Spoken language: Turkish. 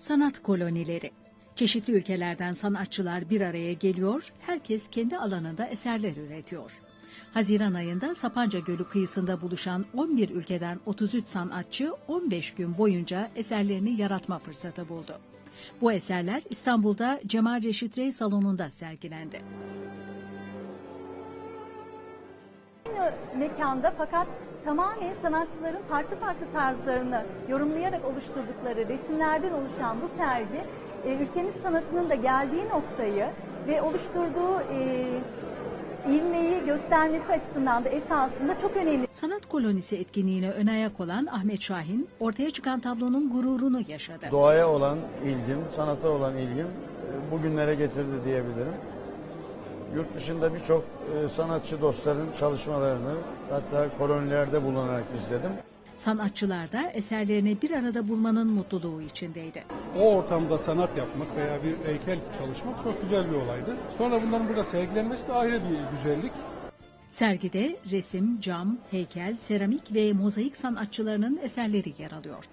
Sanat kolonileri. Çeşitli ülkelerden sanatçılar bir araya geliyor, herkes kendi alanında eserler üretiyor. Haziran ayında Sapanca Gölü kıyısında buluşan 11 ülkeden 33 sanatçı 15 gün boyunca eserlerini yaratma fırsatı buldu. Bu eserler İstanbul'da Cemal Reşit Rey Salonu'nda sergilendi. Aynı mekanda fakat tamamen sanatçıların farklı farklı tarzlarını yorumlayarak oluşturdukları resimlerden oluşan bu sergi e, ülkemiz sanatının da geldiği noktayı ve oluşturduğu e, ilmeği göstermesi açısından da esasında çok önemli. Sanat kolonisi etkinliğine ön ayak olan Ahmet Şahin, ortaya çıkan tablonun gururunu yaşadı. Doğaya olan ilgim, sanata olan ilgim e, bugünlere getirdi diyebilirim. Yurt dışında birçok e, sanatçı dostların çalışmalarını hatta kolonilerde bulunarak izledim. Sanatçılar da eserlerini bir arada bulmanın mutluluğu içindeydi. o ortamda sanat yapmak veya bir heykel çalışmak çok güzel bir olaydı. Sonra bunların burada sergilenmesi de ayrı bir güzellik. Sergide resim, cam, heykel, seramik ve mozaik sanatçılarının eserleri yer alıyor.